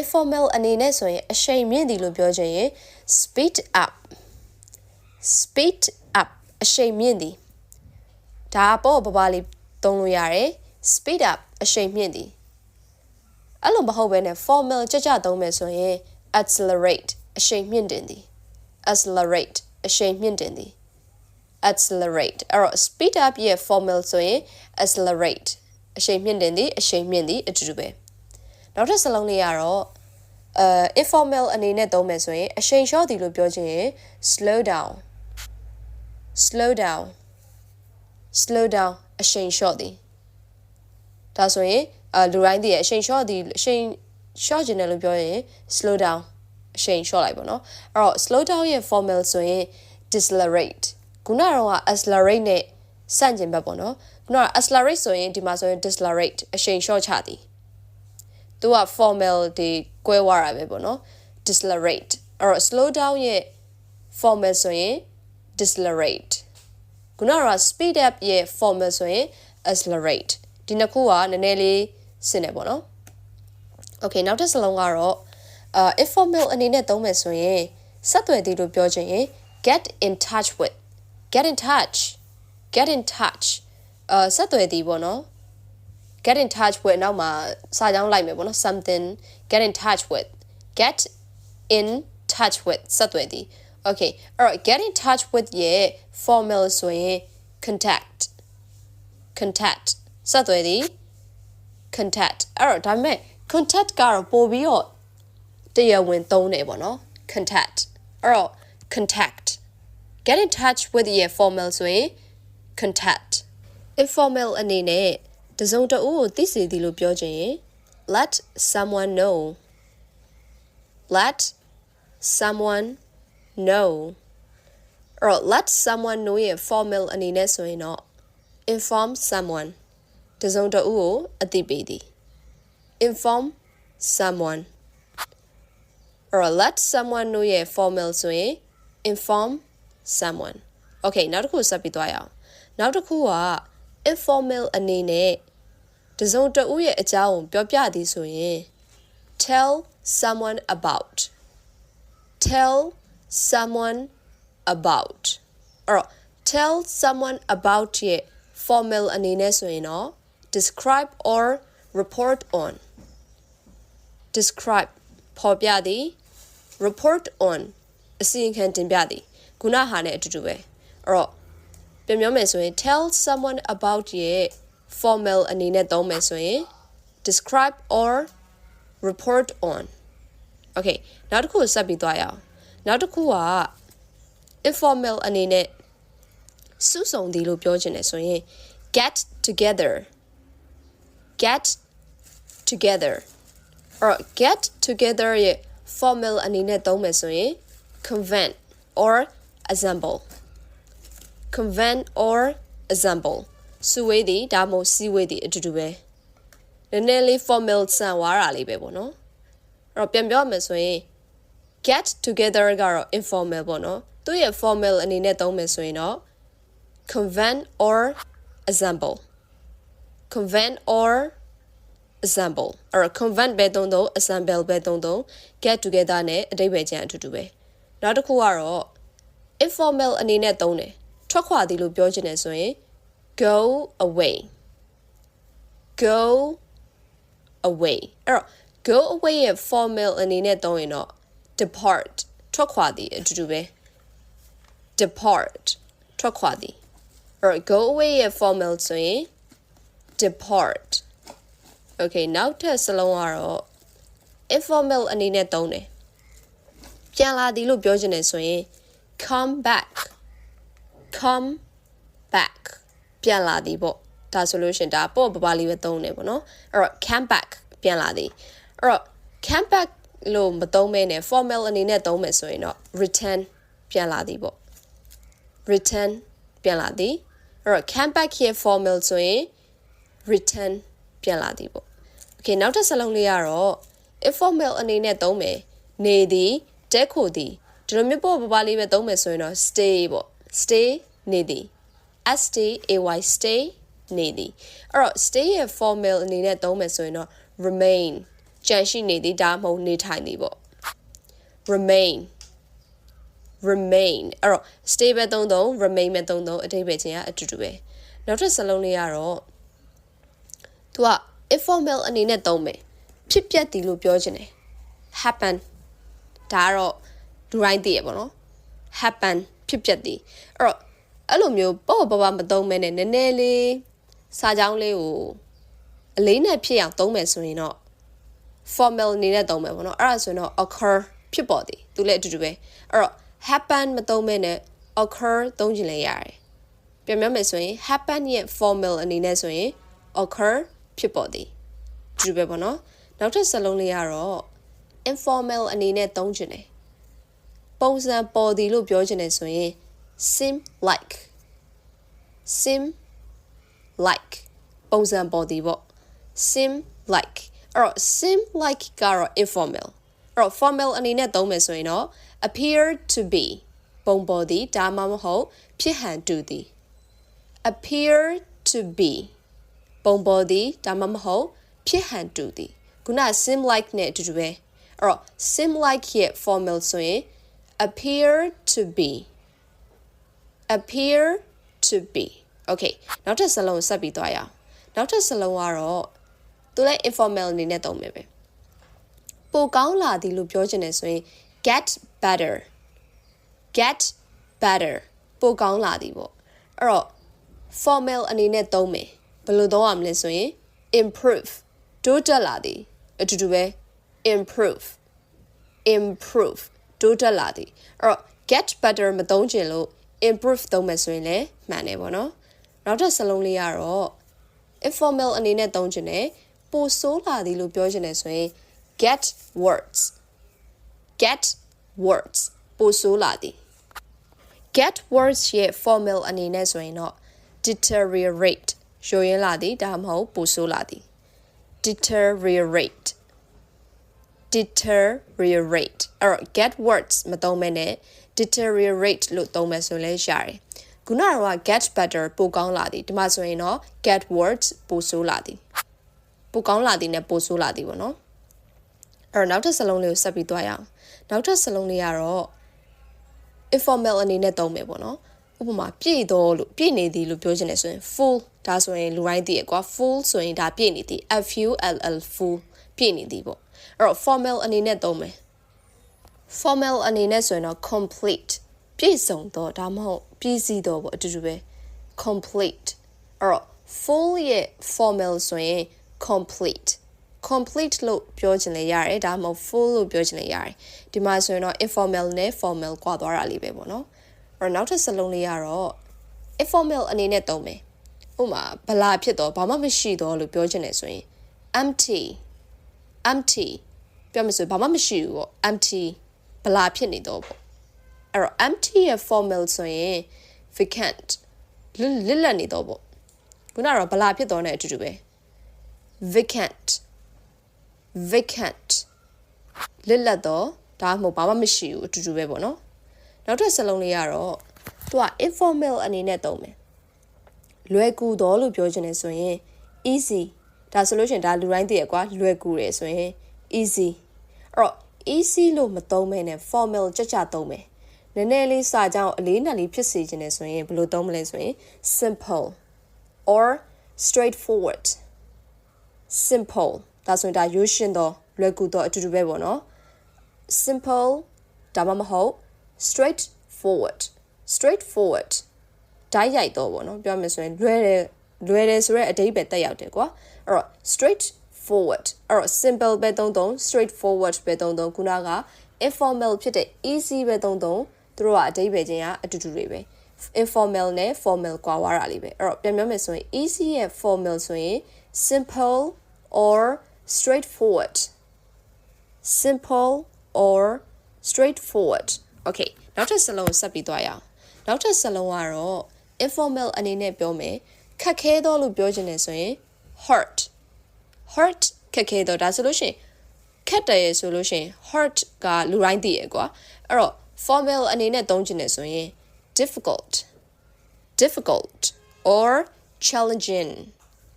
informal အနေနဲ့ဆိုရင်အရှိန်မြင့်သည်လို့ပြောချင်ရင် speed up speed up အရှိန်မြင့်သည်ဒါပေါ့ပပလေးသုံးလို့ရတယ် speed up အရှိန်မြင့်သည်အဲ့လိုမဟုတ်ဘဲနဲ့ formal ကြကြသုံးမယ်ဆိုရင် accelerate အရှိန်မြင့်တင်သည် accelerate အရှိန်မြင့်တင်သည် accelerate အဲ့တော့ speed up ရဲ့ formal ဆိုရင် accelerate အရှိန်မြင့်တင်သည်အရှိန်မြင့်သည်အတူတူပဲ နောက်ထပ်စလုံးလေးကတော့အဲ informal အနေနဲ့သုံးမယ်ဆိုရင်အရှိန်လျှော့သည်လို့ပြောချင်ရင် slow down slow down slow down အရှိန်လျှော့သည်ဒါဆိုရင်အလူတိုင်းသိရအရှိန်လျှော့သည်အရှိန်လျှော့ခြင်းတယ်လို့ပြောရင် slow down အရှိန်လျှော့လိုက်ပါတော့အဲ့တော့ slow down ရဲ့ formal ဆိုရင် decelerate ခုနကတော့ accelerate နဲ့ဆန့်ကျင်ဘက်ပေါ့နော်ခုနက accelerate ဆိုရင်ဒီမှာဆိုရင် decelerate အရှိန်လျှော့ချသည် သူက formal ဒီကွဲဝါတာပဲပေါ့နော် decelerate အဲ့တော့ slow down ရဲ့ formal ဆိုရင် decelerate ခုနက speed up ရဲ့ formal ဆိုရင် accelerate ဒီနှစ်ခုကနည်းနည်းလေးစင်တယ်ပေါ့နော် okay နောက်တစ်စလုံးကတော့အာ informal အနေနဲ့သုံးမယ်ဆိုရင်ဆက်သွယ်သည်လို့ပြောချင်ရင် get in touch with get in touch get in touch အာဆက်သွယ်သည်ပေါ့နော် get in touch with နောက်မှာစာကြောင်းလိုက်မယ်ပေါ့နော် something get in touch with get in touch with ဆက်သွယ်သည် okay အဲ့တော့ get in touch with ရဲ့ formal ဆိုရင် contact contact ဆက်သွယ်သည် contact အဲ့တော့ဒါပေမဲ့ contact ကတော့ပို့ပြီးတော့တရားဝင်သုံးတယ်ပေါ့နော် contact အဲ့တော့ contact get in touch with ရဲ့ formal ဆိုရင် contact informal အနေနဲ့ တစုံတဦးကိုသိစေသည်လို့ပြောချင်ရင် let someone know let someone know or let someone know ရဲ့ formal အနေနဲ့ဆိုရင်တော့ inform someone တစုံတဦးကိုအသိပေးသည် inform someone or let someone know ရဲ့ formal ဆိုရင် inform someone okay နောက်တစ်ခုဆက်ပြီးသွားရအောင်နောက်တစ်ခုက informal အနေနဲ့တစုံတဦးရဲ့အကြောင်းကိုပြောပြသည်ဆိုရင် tell someone about tell someone about or tell someone about ရဲ့ formal အနေနဲ့ဆိုရင်တော့ describe or report on describe ဖော်ပြသည် report on အစီရင်ခံတင်ပြသည်ခုနဟာနဲ့အတူတူပဲအဲ့တော့ ပြန်ပြောမယ်ဆိုရင် tell someone about ရဲ့ formal အနေနဲ့သုံးမယ်ဆိုရင် describe or report on okay နောက်တစ်ခုဆက်ပြီးသွားရအောင်နောက်တစ်ခုက informal အနေနဲ့စုစုံသည်လို့ပြောချင်တယ်ဆိုရင် get together get together or get together ရဲ့ formal အနေနဲ့သုံးမယ်ဆိုရင် convent or assemble convent or assemble စုဝေးသည်ဒါမှမဟုတ်စီဝေးသည်အတူတူပဲနည်းနည်းလေး formal ဆန်သွားတာလေးပဲပေါ့နော်အဲ့တော့ပြန်ပြောမယ်ဆိုရင် get together ကတော့ informal ပေါ့နော်သူ့ရဲ့ formal အနေနဲ့သုံးမယ်ဆိုရင်တော့ convent or assemble convent or assemble အဲ့တော့ convent ပဲသုံးသုံး assemble ပဲသုံးသုံး get together နဲ့အတိတ်ပဲကျန်အတူတူပဲနောက်တစ်ခုကတော့ informal အနေနဲ့သုံးတယ် ထွက်ခွာသည်လို့ပြောချင်တယ်ဆိုရင် go away go away အဲ့တော့ go away ရဲ့ formal အနေနဲ့သုံးရင်တော့ depart ထွက်ခွာသည်အတူတူပဲ depart ထွက်ခွာသည်အဲ့တော့ go away ရဲ့ formal ဆိုရင် depart okay နောက်ထပ်စလုံးကတော့ informal အနေနဲ့သုံးတယ်ပြန်လာသည်လို့ပြောချင်တယ်ဆိုရင် come back come back ပြန်လာသည်ပေါ့ဒါဆိုလို့ရှင်ဒါပေါ့ပပလေးပဲသုံးတယ်ပေါ့နော်အဲ့တော့ come back ပြန်လာသည်အဲ့တော့ come back လို့မသုံးမဲနဲ့ formal အနေနဲ့သုံးမယ်ဆိုရင်တော့ return ပြန်လာသည်ပေါ့ return ပြန်လာသည်အဲ့တော့ come back ရဲ့ formal ဆိုရင် return ပြန်လာသည်ပေါ့ okay နောက်တစ်စလုံးလေးကတော့ informal အနေနဲ့သုံးမယ်နေသည်တက်ခိုသည်ဒီလိုမျိုးပေါ့ပပလေးပဲသုံးမယ်ဆိုရင်တော့ stay ပေါ့ stay နေသည် s t a y stay နေသည်အဲ့တော့ stay ရဲ့ formal အနေနဲ့သုံးမယ်ဆိုရင်တော့ remain ကြန့်ရှိနေသည်ဒါမှမဟုတ်နေထိုင်သည်ပေါ့ remain remain အဲ့တော့ stay ပဲသုံးသုံး remain ပဲသုံးသုံးအဓိပ္ပာယ်ချင်းကအတူတူပဲနောက်ထပ်စလုံးလေးကတော့သူက informal အနေနဲ့သုံးမယ်ဖြစ်ပျက်သည်လို့ပြောချင်တယ် happen ဒါကတော့လူတိုင်းသိရပါတော့ happen ဖြစ်ပျက်သည်အဲ့တော့အဲ့လိုမျိုးပေါ့ပေါ့ပါမသုံးမဲနဲ့နည်းနည်းလေးစာကြောင်းလေးကိုအလေးနဲ့ဖြစ်အောင်သုံးမယ်ဆိုရင်တော့ formal အနေနဲ့သုံးမယ်ပေါ့နော်အဲ့ဒါဆိုရင်တော့ occur ဖြစ်ပေါ်သည်သူလည်းအတူတူပဲအဲ့တော့ happen မသုံးမဲနဲ့ occur သုံးချင်လည်းရတယ်ပြန်ပြောမယ်ဆိုရင် happen ရဲ့ formal အနေနဲ့ဆိုရင် occur ဖြစ်ပေါ်သည်အတူတူပဲပေါ့နော်နောက်ထပ်စလုံးလေးကတော့ informal အနေနဲ့သုံးချင်တယ် ပုံစံပေါ်သည်လို့ပြောချင်တယ်ဆိုရင် seem like seem like ပုံစံပေါ်သည်ပေါ့ seem like အဲ့တော့ seem like ကတော့ informal အဲ့တော့ formal အနေနဲ့သုံးမယ်ဆိုရင်တော့ appear to be ပုံပေါ်သည်ဒါမှမဟုတ် ဖြစ်ဟန်တူသည် appear to be ပုံပေါ်သည်ဒါမှမဟုတ် ဖြစ်ဟန်တူသည်ခုန seem like နဲ့အတူတူပဲအဲ့တော့ seem like ရဲ့ formal ဆိုရင် appear to be appear to be okay နောက်ထပ်စလုံးဆက်ပြီးသွားရအောင်နောက်ထပ်စလုံးကတော့သူလည်း informal အနေနဲ့သုံးမယ်ပဲပိုကောင်းလာသည်လို့ပြောချင်တယ်ဆိုရင် get better get better ပိုကောင်းလာသည်ပေါ့အဲ့တော့ formal အနေနဲ့သုံးမယ်ဘယ်လိုသုံးရမလဲဆိုရင် improve တိုးတက်လာသည်အတူတူပဲ improve improve တိုးတက်လာသည်အဲ့တော့ get better မသုံးချင်လို့ improve သုံးမယ်ဆိုရင်လည်းမှန်တယ်ပေါ့နော်နောက်ထပ်စလုံးလေးကတော့ informal အနေနဲ့သုံးချင်တယ်ပိုဆိုးလာသည်လို့ပြောချင်တယ်ဆိုရင် get words get words ပိုဆိုးလာသည် get words ရဲ့ formal အနေနဲ့ဆိုရင်တော့ deteriorate ရိုးရင်းလာသည်ဒါမှမဟုတ်ပိုဆိုးလာသည် deteriorate deteriorate အဲ့တော့ get words မသုံးမဲနဲ့ deteriorate လို့သုံးမယ်ဆိုရင်လည်းရတယ်ခုနကတော့ get better ပိုကောင်းလာသည်ဒီမှာဆိုရင်တော့ get words ပိုဆိုးလာသည်ပိုကောင်းလာသည်နဲ့ပိုဆိုးလာသည်ပေါ့နော်အဲ့တော့နောက်ထပ်စလုံးလေးကိုဆက်ပြီးသွားရအောင်နောက်ထပ်စလုံးလေးကတော့ informal အနေနဲ့သုံးမယ်ပေါ့နော်ဥပမာပြည့်တော့လို့ပြည့်နေသည်လို့ပြောချင်တယ်ဆိုရင် full ဒါဆိုရင်လူတိုင်းသိရကွာ full ဆိုရင်ဒါပြည့်နေသည် f u l l full ပြည့်နေသည်ပေါ့အဲ့တော့ formal အနေနဲ့သုံးမယ် formal အနေနဲ့ဆိုရင်တော့ complete ပြည့်စုံတော့ဒါမှမဟုတ်ပြည့်စည်တော့ပေါ့အတူတူပဲ complete အဲ့တော့ full ရဲ့ formal ဆိုရင် complete complete လို့ပြောချင်လည်းရတယ်ဒါမှမဟုတ် full လို့ပြောချင်လည်းရတယ်ဒီမှာဆိုရင်တော့ informal နဲ့ formal ကွာသွားတာလေးပဲပေါ့နော်အဲ့တော့နောက်ထပ်စလုံးလေးကတော့ informal အနေနဲ့သုံးမယ်ဥပမာဗလာဖြစ်တော့ဘာမှမရှိတော့လို့ပြောချင်တယ်ဆိုရင် empty empty ပြောမယ်ဆိုဘာမှမရှိဘူးပေါ့ empty ဗလာဖြစ်နေတော့ပေါ့အဲ့တော့ empty ရဲ့ formal ဆိုရင် vacant လစ်လက်နေတော့ပေါ့ခုနကတော့ဗလာဖြစ်တော့တဲ့အတူတူပဲ vacant vacant လစ်လက်တော့ဒါမှမဟုတ်ဘာမှမရှိဘူးအတူတူပဲပေါ့နော်နောက်ထပ်စလုံးလေးကတော့သူက informal အနေနဲ့သုံးမယ်လွယ်ကူတော့လို့ပြောချင်တယ်ဆိုရင် easy ဒါဆိုလို့ရှိရင်ဒါလူတိုင်းသိရကွာလွယ်ကူတယ်ဆိုရင် easy အဲ့တော့ easy လို့မသုံးမဲနဲ့ formal ကြကြသုံးမယ်နည်းနည်းလေးစာကြောင်းအလေးနက်လေးဖြစ်စေချင်တယ်ဆိုရင်ဘယ်လိုသုံးမလဲဆိုရင် simple or straightforward simple ဒါဆိုရင်ဒါရိုးရှင်းတော့လွယ်ကူတော့အတူတူပဲပေါ့နော် simple ဒါမှမဟုတ် straight forward straight forward ဓာတ်ရိုက်တော့ပေါ့နော်ပြောမယ်ဆိုရင်လွယ်တယ်လွယ်တယ်ဆိုရဲအတိတ်ပဲတက်ရောက်တယ်ကွာ အဲ့တော့ straight forward အဲ့တော့ simple ပဲသုံးသုံး straight forward ပဲသုံးသုံးခုနက informal ဖြစ်တဲ့ easy ပဲသုံးသုံးသူတို့ကအတိတ်ပဲချင်းကအတူတူတွေပဲ informal နဲ့ formal ကွာဝါတာလေးပဲအဲ့တော့ပြန်ပြောမယ်ဆိုရင် easy ရဲ့ formal ဆိုရင် simple or straightforward simple or straightforward okay နောက်ထပ်စလုံးကိုဆက်ပြီးသွားရအောင်နောက်ထပ်စလုံးကတော့ informal အနေနဲ့ပြောမယ်ခက်ခဲတော့လို့ပြောချင်တယ်ဆိုရင် hurt hurt ခက်ခဲတော့ဒါဆိုလို့ရှိရင်ခက်တယ်ရဆိုလို့ရှိရင် hurt ကလူတိုင်းသိရကွာအဲ့တော့ formal အနေနဲ့သုံးချင်တယ်ဆိုရင် difficult difficult or challenging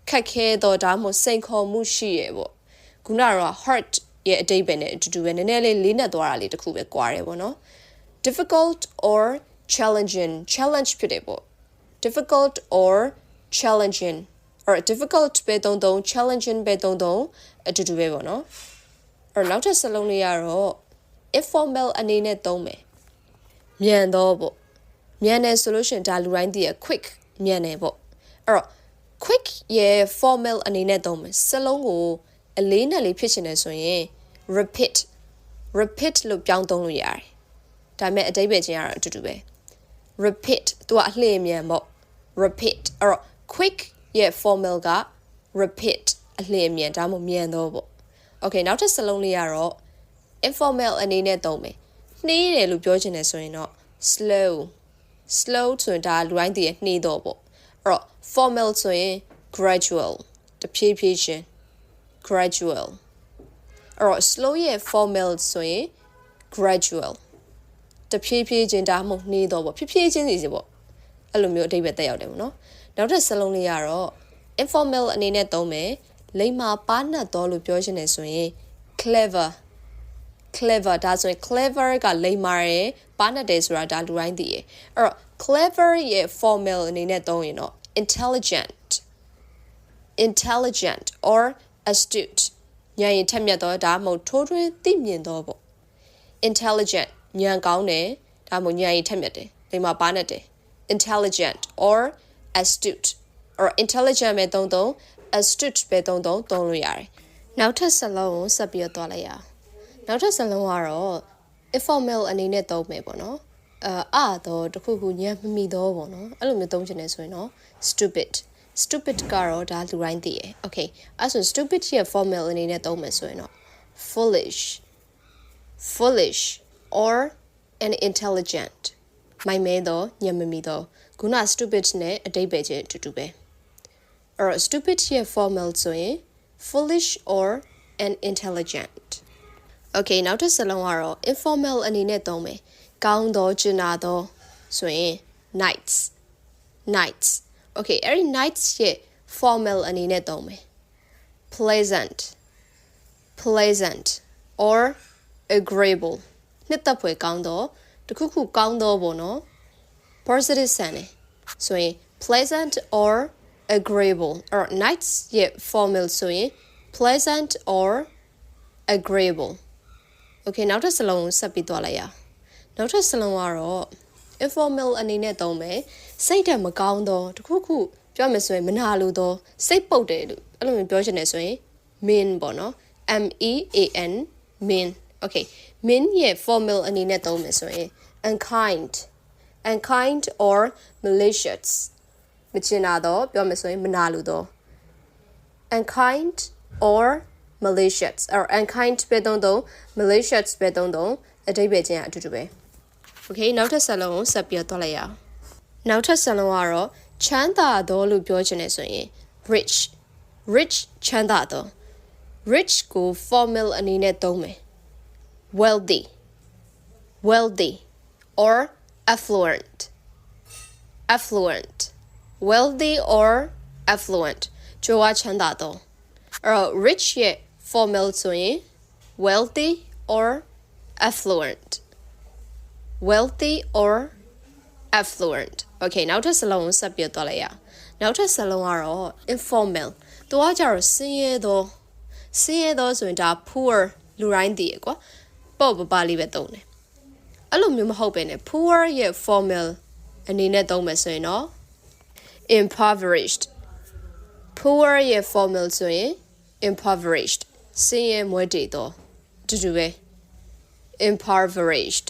ခက်ခဲတော့ဒါမှမဟုတ်စိန်ခေါ်မှုရှိရပေါ့ခုနကတော့ hurt ရဲ့အတိတ်ပဲနဲ့အတူတူပဲနည်းနည်းလေးလေးနက်သွားတာလေးတစ်ခုပဲကွာတယ်ပေါ့နော် difficult or challenging challenge ဖြစ်တယ်ပေါ့ difficult or challenging or difficult ပဲတုံးတုံး challenging ပဲတုံးတုံးအတူတူပဲပေါ့နော်အဲ့နောက်ထပ်စလုံးလေးကတော့ informal အနေနဲ့သုံးမယ်မြန်တော့ပေါ့မြန်တယ်ဆိုလို့ရှိရင်ဒါလူတိုင်းသိရ quick မြန်တယ်ပေါ့အဲ့တော့ quick ရဲ့ formal အနေနဲ့သုံးမယ်စလုံးကိုအလေးနဲ့လေးဖြစ်ချင်တယ်ဆိုရင် repeat repeat လို့ပြောင်းသုံးလို့ရတယ်ဒါပေမဲ့အတိတ်ပဲချင်းကတော့အတူတူပဲ repeat သူကအလှည့်မြန်ပေါ့ repeat အဲ့တော့ quick ရဲ့ formal က repeat အလှည့်မြန်ဒါမှမဟုတ်မြန်တော့ပေါ့ okay နောက်ထပ်စလုံးလေးကတော့ informal အနေနဲ့သုံးမယ်နှေးတယ်လို့ပြောချင်တယ်ဆိုရင်တော့ slow slow ဆိုရင်ဒါလူတိုင်းသိရနှေးတော့ပေါ့အဲ့တော့ formal ဆိုရင် gradual တဖြည်းဖြည်းချင်း gradual အဲ့တော့ slow ရဲ့ formal ဆိုရင် gradual တဖြည်းဖြည်းချင်းဒါမှမဟုတ်နှေးတော့ပေါ့ဖြည်းဖြည်းချင်းစီစီပေါ့အဲ့လိုမျိုးအဓိပ္ပာယ်တက်ရောက်တယ်ပေါ့နော် နောက်ထပ်စလုံးလေးကတော့ informal အနေနဲ့သုံးမယ်လိမ္မာပါနှက်တော်လို့ပြောချင်တယ်ဆိုရင် clever clever ဒါဆိုရင် clever ကလိမ္မာရယ်ပါနှက်တယ်ဆိုတာဒါလူတိုင်းသိရယ်အဲ့တော့ clever ရဲ့ formal အနေနဲ့သုံးရင်တော့ intelligent intelligent or astute ဉာဏ်ရည်ထက်မြက်တော့ဒါမှမဟုတ်ထိုးထွင်းသိမြင်တော့ပေါ့ intelligent ဉာဏ်ကောင်းတယ်ဒါမှမဟုတ်ဉာဏ်ရည်ထက်မြက်တယ်လိမ္မာပါနှက်တယ် intelligent or astute or intelligent ပဲသုံးသုံး astute ပဲသုံးသုံးသုံးလို့ရတယ်နောက်ထပ်စလုံးကိုဆက်ပြီးတော့သွားလိုက်ရအောင်နောက်ထပ်စလုံးကတော့ informal အနေနဲ့သုံးမယ်ပေါ့နော်အာအာတော့တခုခုညံမမိတော့ပေါ့နော်အဲ့လိုမျိုးသုံးချင်တယ်ဆိုရင်တော့ stupid stupid ကတော့ဒါလူတိုင်းသိရယ် okay အဲ့ဆို stupid ရဲ့ formal အနေနဲ့သုံးမယ်ဆိုရင်တော့ foolish foolish or unintelligent မိုင်မဲတော့ညံမမိတော့ ခုန stupid နဲ့အတိတ်ပဲချင်းအတူတူပဲအဲ့တော့ stupid ရဲ့ formal ဆိုရင် foolish or unintelligent okay နောက်တစ်စလုံးကတော့ informal အနေနဲ့သုံးမယ်ကောင်းသောကျင်နာသောဆိုရင် nights nights okay အဲ့ဒီ nights ရဲ့ formal အနေနဲ့သုံးမယ် pleasant pleasant or agreeable နှစ်သက်ဖွယ်ကောင်းသောတခုခုကောင်းသောပေါ့နော် positive ဆန်တယ်ဆိုရင် pleasant or agreeable or nights ရဲ့ formal ဆိုရင် pleasant or agreeable okay နောက်ထပ်စလုံးဆက်ပြီးသွားလိုက်ရအောင်နောက်ထပ်စလုံးကတော့ informal အနေနဲ့သုံးမယ်စိတ်ဓာတ်မကောင်းသောတခုခုပြောမယ်ဆိုရင်မနာလိုသောစိတ်ပုတ်တယ်လို့အဲ့လိုမျိုးပြောချင်တယ်ဆိုရင် mean ပေါ့နော် M E A N mean okay mean ရဲ့ formal အနေနဲ့သုံးမယ်ဆိုရင် unkind unkind or malicious မချင်တာတော့ပြောမယ်ဆိုရင်မနာလိုတော့ unkind or malicious or unkind ပဲသုံးသုံး malicious ပဲသုံးသုံးအတိတ်ပဲချင်းအတူတူပဲ okay နောက်ထပ်ဆက်လုံးကိုဆက်ပြီးတော့လိုက်ရအောင်နောက်ထပ်ဆက်လုံးကတော့ချမ်းသာသောလို့ပြောချင်တယ်ဆိုရင် rich rich ချမ်းသာသော rich ကို formal အနေနဲ့သုံးမယ် wealthy wealthy or affluent affluent wealthy or affluent ကြွားချမ်းသာသောအဲ့တော့ rich ရဲ့ formal ဆိုရင် wealthy or affluent wealthy or affluent okay နောက်ထပ်စလုံးကိုဆက်ပြသွားလိုက်ရအောင်နောက်ထပ်စလုံးကတော့ informal သူကကြတော့ဆင်းရဲသောဆင်းရဲသောဆိုရင်ဒါ poor လူတိုင်းသိရကွာပေါ့ပပလေးပဲသုံးတယ် အဲ့လိုမျိုးမဟုတ်ပဲね poor ရဲ့ formal အနေနဲ့သုံးမယ်ဆိုရင်တော့ impoverished poor ရဲ့ formal ဆိုရင် impoverished ဆင်းရဲမွဲတေသောတူတူပဲ impoverished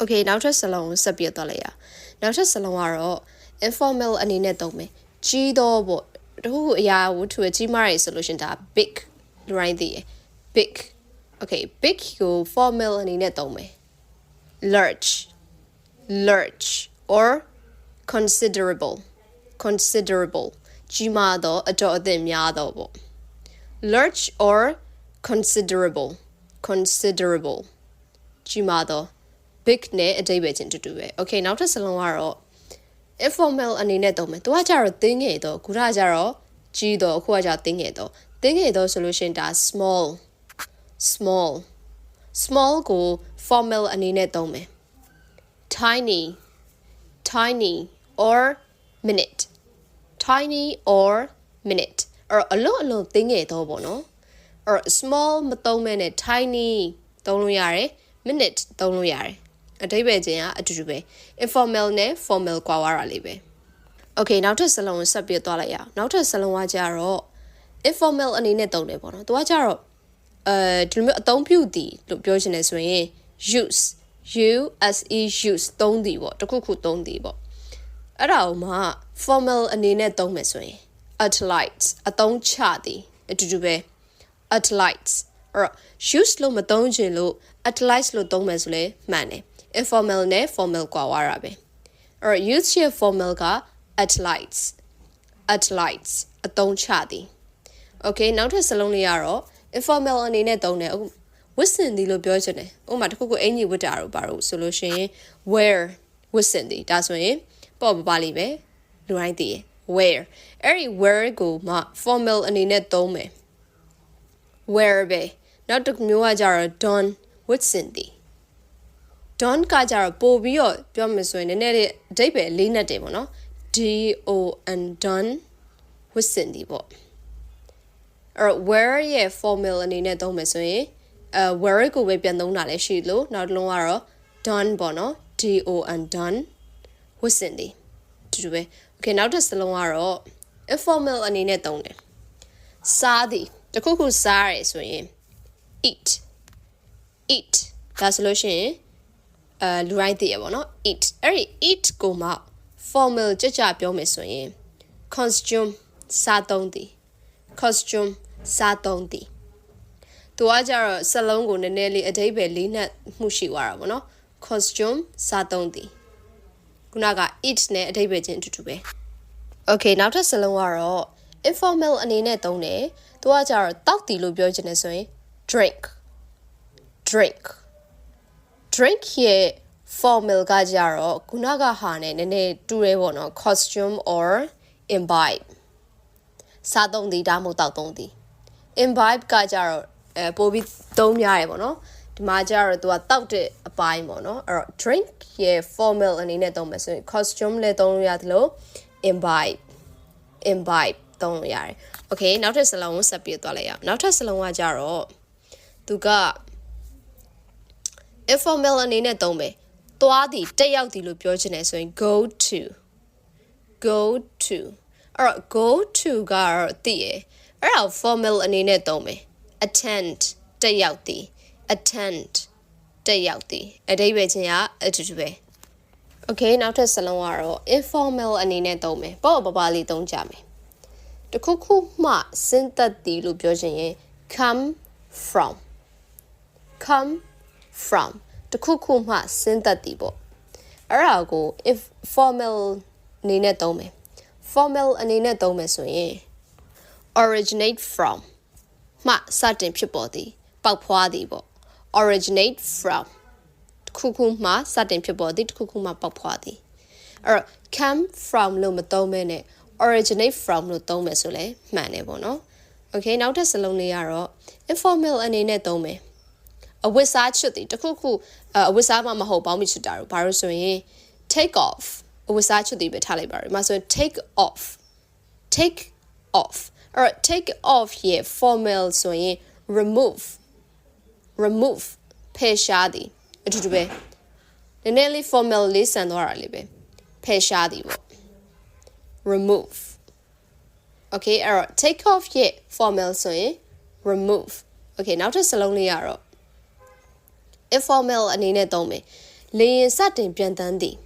okay နောက်ထပ်စလုံးကိုဆက်ပြတော့လိုက်ရနောက်ထပ်စလုံးကတော့ informal အနေနဲ့သုံးမယ်ကြီးသောပေါ့တခုခုအရာဝတ္ထုကြီးမားရဆိုလို့ရှင်ဒါ big လူတိုင်းသိရယ် big okay big ကို formal အနေနဲ့သုံးမယ် large large or considerable considerable ကြီးမားသောအတော်အသင့်များသောပေါ့ large or considerable considerable ကြီးမားသော big နဲ့အတိတ်ပဲချင်းတူတူပဲ okay နောက်ထပ်စလုံးကတော့ informal အနေနဲ့သုံးမယ်သူကကြတော့တင်းငယ်တော့ခုနကကြတော့ကြီးတော့အခုကကြတော့တင်းငယ်တော့တင်းငယ်သောဆိုလို့ရှရင်ဒါ small small small ကို formal အနေနဲ့သုံးမယ် tiny tiny or minute tiny or minute အဲ့အလုံးအလုံးတင်းငယ်တော့ပေါ့နော်အဲ့ small မသုံးမဲနဲ့ tiny သုံးလို့ရတယ် minute သုံးလို့ရတယ်အဓိပ္ပာယ်ချင်းကအတူတူပဲ informal နဲ့ formal ကွာဝါတာလေးပဲ okay နောက်ထပ်စလုံးကိုဆက်ပြသွားလိုက်ရအောင်နောက်ထပ်စလုံးကကြတော့ informal အနေနဲ့သုံးတယ်ပေါ့နော်သူကကြတော့အဲဒီလိုမျိုးအသုံးပြုသည်လို့ပြောချင်တယ်ဆိုရင် use u s e use သုံးသည်ပေါ့တခုခုသုံးသည်ပေါ့အဲ့ဒါကိုမှ formal အနေနဲ့သုံးမယ်ဆိုရင် utilize အသုံးချသည်အတူတူပဲ utilize အဲ့တော့ use လို့မသုံးချင်လို့ utilize လို့သုံးမယ်ဆိုလဲမှန်တယ် informal နဲ့ formal ကွာဝါတာပဲအဲ့တော့ use ရဲ့ formal က utilize utilize အသုံးချသည် okay နောက်ထပ်စလုံးလေးကတော့ informal အနေနဲ့သုံးတယ်အခု ဝစ်စင်သည်လို့ပြောချင်တယ်ဥပမာတစ်ခုခုအင်ကြီးဝတ်တာတော့ပါတော့ဆိုလို့ရှိရင် wear ဝစ်စင်သည်ဒါဆိုရင်ပေါ့ပါပါလေးပဲလူတိုင်းသိရယ် wear အဲ့ဒီ wear ကိုမှ formal အနေနဲ့သုံးမယ် wear ပဲနောက်တစ်မျိုးကကြတော့ don ဝစ်စင်သည် don ကကြတော့ပို့ပြီးတော့ပြောမယ်ဆိုရင်နည်းနည်းလေးအဓိပ္ပာယ်လေးနဲ့တယ်ပေါ့နော် d o n don ဝစ်စင်သည်ပေါ့အဲ့တော့ where ရဲ့ formal အနေနဲ့သုံးမယ်ဆိုရင် အဲ where ကိုပဲပြန်သုံးတာလည်းရှိလို့နောက်တစ်လုံးကတော့ done ပေါ့နော် d o n done ဝစ်စင်သည်တူတူပဲ okay နောက်တစ်စလုံးကတော့ informal အနေနဲ့သုံးတယ်စားသည်တခုခုစားရဆိုရင် eat eat ဒါဆိုလို့ရှိရင်အဲလူတိုင်းသိရပါတော့ eat အဲ့ဒီ eat ကိုမှ formal ကြကြပြောမယ်ဆိုရင် consume စားသုံးသည် costume စားသုံးသည် သူကကြတော့စလုံးကိုနည်းနည်းလေးအဓိပ္ပာယ်လေးနဲ့မှုရှိသွားတာပေါ့နော် costume စားသုံးသည်ခုနက eat နဲ့အဓိပ္ပာယ်ချင်းအတူတူပဲ okay နောက်ထပ်စလုံးကတော့ informal အနေနဲ့သုံးတယ်သူကကြတော့တောက်တီလို့ပြောချင်တယ်ဆိုရင် drink drink drink ရဲ့ formal ကကြတော့ခုနကဟာနဲ့နည်းနည်းတူရဲပေါ့နော် costume or imbibe စားသုံးသည်ဒါမှမဟုတ်တောက်သုံးသည် imbibe ကကြတော့ အဲပို့ပြီးသုံးများရယ်ပေါ့နော်ဒီမှာကြတော့သူကတောက်တဲ့အပိုင်းပေါ့နော်အဲ့တော့ drink ရဲ့ formal အနေနဲ့သုံးမယ်ဆိုရင် costume လည်းသုံးလို့ရတယ်လို့ imbibe imbibe သုံးလို့ရတယ် okay နောက်ထပ်စလုံးကိုဆက်ပြသွားလိုက်ရအောင်နောက်ထပ်စလုံးကကြတော့သူက informal အနေနဲ့သုံးမယ်သွားသည်တက်ရောက်သည်လို့ပြောချင်တယ်ဆိုရင် go to go to အဲ့တော့ go to ကတော့တည်ရယ်အဲ့ဒါ formal အနေနဲ့သုံးမယ် attend တက်ရောက်သည် attend တက်ရောက်သည်အဓိပ္ပာယ်ချင်းကအတူတူပဲ okay နောက်ထပ်စလုံးကတော့ informal အနေနဲ့သုံးမယ်ပေါ့ပပလေးသုံးကြမယ်တခုခုမှဆင်းသက်သည်လို့ပြောချင်ရင် come from come from တခုခုမှဆင်းသက်သည်ပေါ့အဲ့ဒါကို if formal အနေနဲ့သုံးမယ် formal အနေနဲ့သုံးမယ်ဆိုရင် originate from မှစတင်ဖြစ်ပေါ်သည် ပေါက်ဖွားသည်ပေါ့ originate from တစ်ခုခုမှစတင်ဖြစ်ပေါ်သည်တစ်ခုခုမှပေါက်ဖွားသည်အဲ့တော့ come from လို့မသုံးမဲနဲ့ originate from လို့သုံးမယ်ဆိုလဲမှန်တယ်ပေါ့နော် okay နောက်ထပ်စလုံးလေးကတော့ informal အနေနဲ့သုံးမယ်အဝတ်စားချွတ်သည်တခုခုအဝတ်စားမှမဟုတ်ပေါင်းမိချွတ်တာတော့ဘာလို့ဆိုရင် take off အဝတ်စားချွတ်သည်ပဲထားလိုက်ပါရယ်။မှာဆို take off take off အဲ့ take off ရဲ့ formal ဆိုရင် remove remove ဖယ်ရှားသည်အတူတူပဲနည်းနည်းလေး formal လေးဆန်သွားတာလေးပဲဖယ်ရှားသည်ပေါ့ remove okay အဲ့တော့ take off ရဲ့ formal ဆိုရင် remove okay နောက်ထပ်စလုံးလေးကတော့ informal အနေနဲ့သုံးမယ်လေရင်စတင်ပြန်တန်းသည်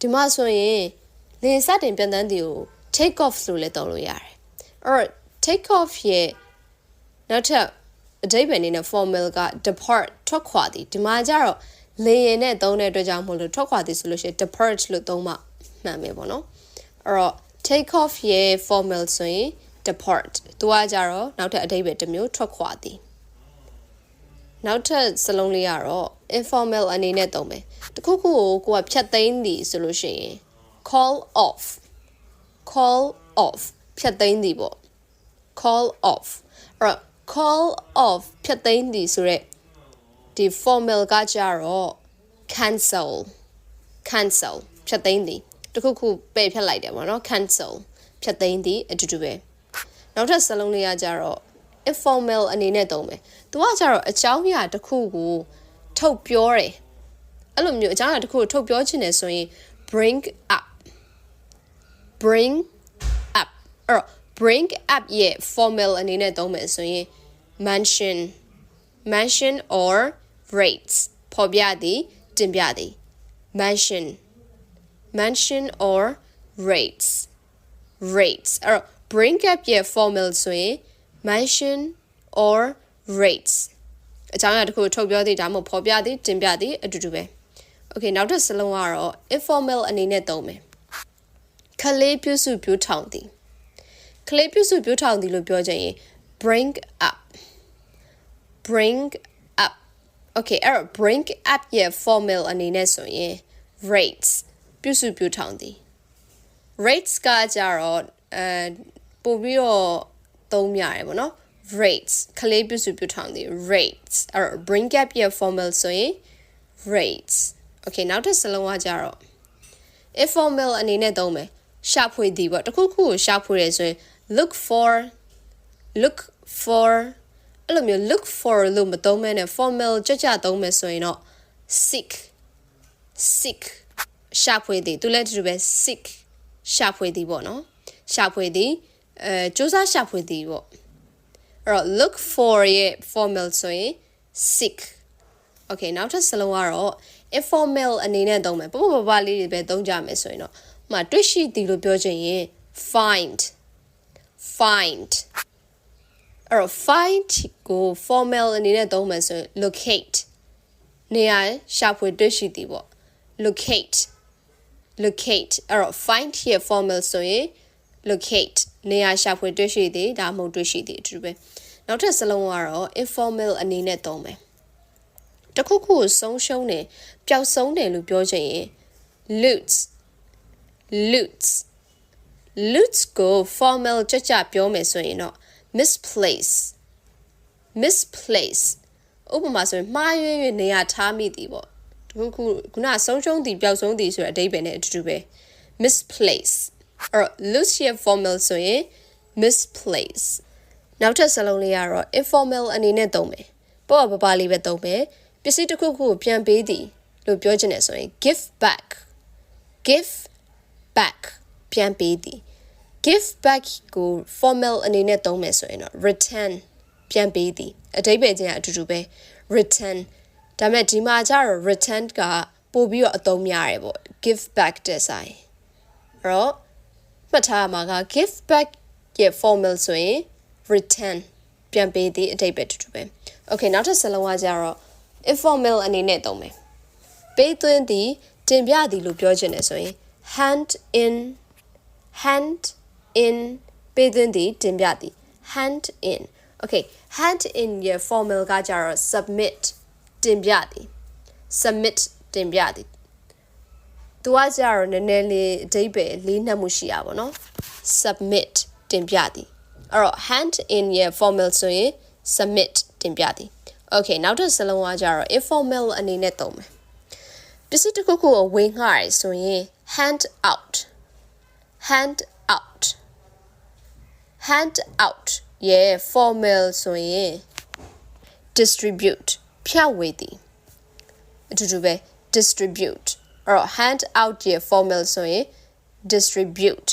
ဒီမှာဆိုရင်လေရင်စတင်ပြန်တန်းသည်ကို take off လို့လည်းသုံးလို့ရတယ်အဲ့တော့ take off ရဲ့နောက်ထပ်အဓိပ္ပာယ်အနေနဲ့ formal က depart ထွက်ခွာသည်ဒီမှာကျတော့လေရင်နဲ့သုံးတဲ့အတွက်ကြောင့်မို့လို့ထွက်ခွာသည်ဆိုလို့ရှိရင် depart လို့သုံးမှမှန်မယ်ပေါ့နော်အဲ့တော့ take off ရဲ့ formal ဆိုရင် depart သူကကြတော့နောက်ထပ်အဓိပ္ပာယ်တစ်မျိုးထွက်ခွာသည်နောက်ထပ်စလုံးလေးကတော့ informal အနေနဲ့သုံးမယ်တခုခုကိုကိုကဖြတ်သိမ်းသည်ဆိုလို့ရှိရင် call off call off ဖြတ်သိမ်းသည်ပေါ့ call off အဲ့တော့ call off ဖြတ်သိမ်းသည်ဆိုရက်ဒီ formal ကကြတော့ cancel cancel ဖြတ်သိမ်းသည်တခုခုပယ်ဖြတ်လိုက်တယ်ပေါ့နော် cancel ဖြတ်သိမ်းသည်အတူတူပဲနောက်ထပ်စလုံးလေးကကြတော့ informal အနေနဲ့သုံးမယ်သူကကြတော့အကြောင်းအရာတစ်ခုကိုထုတ်ပြောတယ်အဲ့လိုမျိုးအကြောင်းအရာတစ်ခုကိုထုတ်ပြောချင်တယ်ဆိုရင် bring up bring up အဲ့တော့ bring up ရဲ့ formal အနေနဲ့သုံးမယ်ဆိုရင် mention mention or rates ဖော်ပြသည်တင်ပြသည် mention mention or rates rates အဲ့တော့ bring up ရဲ့ formal ဆိုရင် mention or rates အကြောင်းအရာတစ်ခုကိုထုတ်ပြောသည်ဒါမှမဟုတ်ဖော်ပြသည်တင်ပြသည်အတူတူပဲ okay နောက်တစ်စလုံးကတော့ informal အနေနဲ့သုံးမယ် ခလေးပြုစုပြောထောင်သည်ခလေးပြုစုပြောထောင်သည်လို့ပြောချင်ရင် bring up bring up okay အဲ့တော့ bring up ရဲ့ formal အနေနဲ့ဆိုရင် rates ပြုစုပြောထောင်သည် rates ကကြတော့အဲပို့ပြီးတော့သုံးရတယ်ပေါ့နော် rates ခလေးပြုစုပြောထောင်သည် rates အဲ့တော့ bring up ရဲ့ formal ဆိုရင် rates okay နောက်တစ်စလုံးကကြတော့ informal အနေနဲ့သုံးမယ် ရှာဖွေသည်ပေါ့တခုခုကိုရှာဖွေရဆိုရင် look for look for အဲ့လိုမျိုး look for လို့မသုံးမဲနဲ့ formal ကြကြသုံးမယ်ဆိုရင်တော့ seek seek ရှာဖွေသည်သူလည်းတူတူပဲ seek ရှာဖွေသည်ပေါ့နော်ရှာဖွေသည်အဲစူးစမ်းရှာဖွေသည်ပေါ့အဲ့တော့ look for ရဲ့ formal ဆိုရင် seek okay နောက်ထပ်စလုံးကတော့ informal အနေနဲ့သုံးမယ်ပပပပလေးတွေပဲသုံးကြမယ်ဆိုရင်တော့ဥပ မာတွေ့ရှိသည်လို့ပြောချင်ရင် find find အဲ့တော့ find ကို formal အနေနဲ့သုံးမယ်ဆိုရင် locate နေရာရှာဖွေတွေ့ရှိသည်ပေါ့ locate locate အဲ့တော့ find ရဲ့ formal ဆိုရင် locate နေရာရှာဖွေတွေ့ရှိသည်ဒါမှမဟုတ်တွေ့ရှိသည်အတူတူပဲနောက်ထပ်စလုံးကတော့ informal အနေနဲ့သုံးမယ်တခုခုကိုဆုံးရှုံးတယ်ပျောက်ဆုံးတယ်လို့ပြောချင်ရင် lose lose lose ကို formal ကြကြပြောမယ်ဆိုရင်တော့ misplace misplace ဥပမာဆိုရင်မှားရွေး၍နေရာထားမိသည်ပေါ့တခုခုခုနဆုံးရှုံးသည်ပျောက်ဆုံးသည်ဆိုတဲ့အဓိပ္ပာယ်နဲ့အတူတူပဲ misplace အဲ့တော့ lose ရဲ့ formal ဆိုရင် misplace နောက်ထပ်စလုံးလေးကတော့ informal အနေနဲ့သုံးမယ်ပေါ့ပပလေးပဲသုံးမယ်ပစ္စည်းတစ်ခုခုကိုပြန်ပေးသည်လို့ပြောချင်တယ်ဆိုရင် give back give back ပြန်ပေးသည် give back ကို formal အနေနဲ့သုံးမယ်ဆိုရင်တော့ return ပြန်ပေးသည်အတိပ္ပယ်ချင်းကအတူတူပဲ return ဒါပေမဲ့ဒီမှာကျတော့ return ကပို့ပြီးတော့အသုံးများတယ်ပေါ့ give back တဲ့ဆိုင်အဲ့တော့မှတ်ထားမှာက give back ရဲ့ formal ဆိုရင် return ပြန်ပေးသည်အတိပ္ပယ်တူတူပဲ okay နောက်ထပ်စလုံးကကျတော့ informal အနေနဲ့သုံးမယ်ပေးသွင်းသည်တင်ပြသည်လို့ပြောချင်တယ်ဆိုရင် hand in hand in ပေးသွင်းသည်တင်ပြသည် hand in okay hand in ရဲ့ formal ကကြတော့ submit တင်ပြသည် submit တင်ပြသည်သူကကြတော့နည်းနည်းလေးအဓိပ္ပာယ်လေးနှက်မှုရှိရပါတော့ submit တင်ပြသည်အဲ့တော့ hand in ရဲ့ formal ဆိုရင် submit တင်ပြသည် okay နောက်တစ်စလုံးကကြတော့ informal အနေနဲ့သုံးမယ် ပစ္စည်းတစ်ခုခုကိုဝေငှရဆိုရင် hand out hand out hand out ရဲ့ formal ဆိုရင် distribute ဖြန့်ဝေသည်အတူတူပဲ distribute အဲ့တော့ hand out ရဲ့ formal ဆိုရင် distribute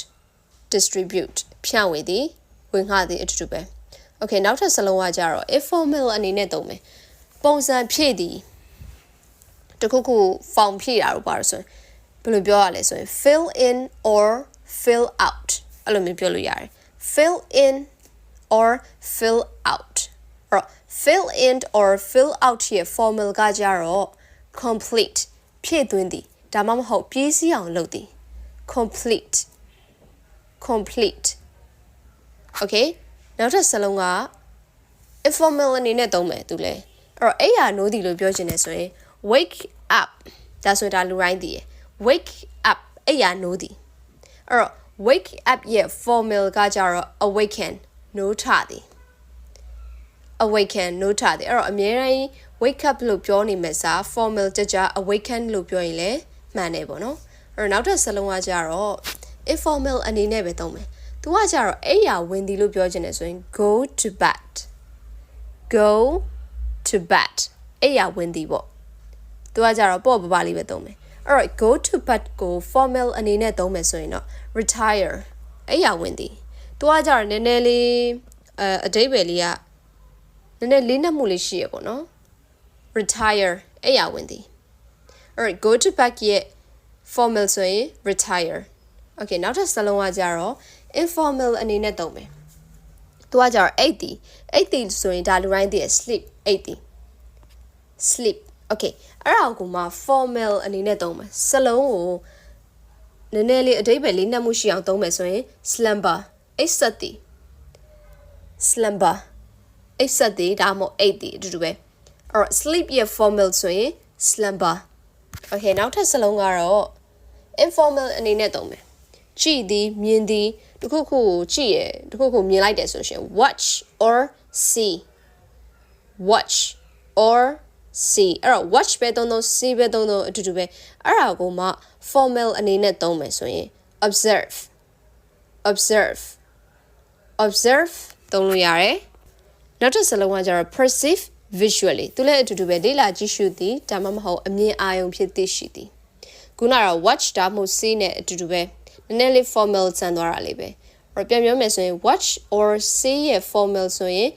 distribute ဖြန့်ဝေသည်ဝင်ငှသည်အတူတူပဲ okay နောက်ထပ်စလုံးကကြတော့ informal အနေနဲ့သုံးမယ်ပုံစံဖြည့်သည် တခုခု form ဖြည့်တာလို့ပါလို့ဆိုရင်ဘယ်လိုပြောရလဲဆိုရင် fill in or fill out အဲ့လိုမျိုးပြောလို့ရတယ် fill in or fill out အဲ့တော့ fill in or fill out ရဲ့ formal ကကြတော့ complete ဖြည့်သွင်းသည်ဒါမှမဟုတ်ပြည့်စည်အောင်လုပ်သည် complete complete okay နောက်ထပ်စလုံးက informal အနေနဲ့သုံးမယ်သူလဲအဲ့တော့အဲ့ရနိုးသည်လို့ပြောချင်တယ်ဆိုရင် wake up ဒါဆိုဒါလူတိုင်းသိရယ် wake up အဲ့ရနိုးသည်အဲ့တော့ wake up ရဲ့ formal ကကြတော့ awaken နိုးထသည် awaken နိုးထသည်အဲ့တော့အမြဲတမ်း wake up လို့ပြောနေမဲ့စာ formal ကြကြ awaken လို့ပြောရင်လည်းမှန်တယ်ပေါ့နော်အဲ့တော့နောက်ထပ်စလုံးကကြတော့ informal အနေနဲ့ပဲသုံးမယ်သူကကြတော့အဲ့ရဝင်သည်လို့ပြောချင်တယ်ဆိုရင် go to bed go to bed အဲ့ရဝင်သည်ပေါ့ သူကကြတော့ပေါ့ပပလေးပဲသုံးမယ်အဲ့တော့ go to bed ကို formal အနေနဲ့သုံးမယ်ဆိုရင်တော့ retire အဲ့ရဝင်သည်သူကကြတော့နည်းနည်းလေးအဲအတိတ်ပဲလေးကနည်းနည်းလေးနက်မှုလေးရှိရပေါ့နော် retire အဲ့ရဝင်သည် alright go to bed ရဲ့ formal ဆိုရင် retire okay နောက်ထပ်စလုံးကကြတော့ informal အနေနဲ့သုံးမယ်သူကကြတော့အိတ်တီအိတ်တီဆိုရင်ဒါလူတိုင်းသိရ sleep အိတ်တီ sleep okay အဲ့ဒါကိုမှ formal အနေနဲ့သုံးမယ်စလုံးကိုနည်းနည်းလေးအဓိပ္ပာယ်လေးနှက်မှုရှိအောင်သုံးမယ်ဆိုရင် slumber အိတ်ဆက်တီ slumber အိတ်ဆက်တီဒါမှမဟုတ်အိတ်တီအတူတူပဲအဲ့တော့ sleep ရဲ့ formal ဆိုရင် slumber okay နောက်ထပ်စလုံးကတော့ informal အနေနဲ့သုံးမယ်ကြည့်သည်မြင်သည်တခုခုကိုကြည့်ရတခုခုမြင်လိုက်တယ်ဆိုရှင် watch or see watch or see အဲ့တော့ watch ပဲသုံးသုံး see ပဲသုံးသုံးအတူတူပဲအဲ့ဒါကိုမှ formal အနေနဲ့သုံးမယ်ဆိုရင် observe observe observe သုံးလို့ရတယ်နောက်တစ်စလုံးကကျတော့ perceive visually သူလည်းအတူတူပဲလေ့လာကြည့်ရှုသည်ဒါမှမဟုတ်အမြင်အာရုံဖြစ်သိရှိသည်ခုနကတော့ watch ဒါမှမဟုတ် see နဲ့အတူတူပဲနည်းနည်းလေး formal ဆန်သွားတာလေးပဲအဲ့တော့ပြန်ပြောမယ်ဆိုရင် watch or see ရဲ့ formal ဆိုရင်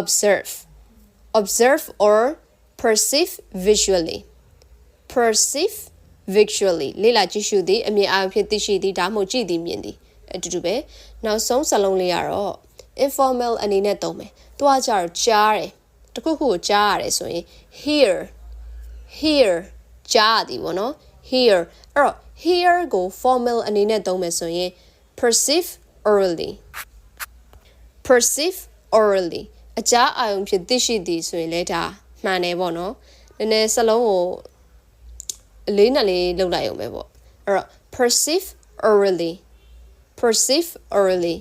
observe observe or perceive visually perceive visually လေ့လာကြည့်ရှုသည်အမြင်အာရုံဖြစ်သိရှိသည်ဒါမှမဟုတ်ကြည့်သည်မြင်သည်အတူတူပဲနောက်ဆုံးစလုံးလေးကတော့ informal အနေနဲ့သုံးမယ်။သူကကြတော့ကြားတယ်။တခုခုကိုကြားရတယ်ဆိုရင် hear hear ကြားသည်ပေါ့နော်။ hear အဲ့တော့ hear ကို formal အနေနဲ့သုံးမယ်ဆိုရင် perceive orally perceive orally အကြားအာရုံဖြစ်သိရှိသည်ဆိုရင်လည်းဒါ မှန်တယ်ပေါ့နော်။နည်းနည်းစလုံးကိုအလေးနဲ့လေးလောက်လိုက်အောင်ပဲပေါ့။အဲ့တော့ perceive orally perceive orally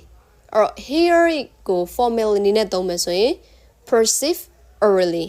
အဲ့တော့ hear ကို formal အနေနဲ့သုံးမယ်ဆိုရင် perceive orally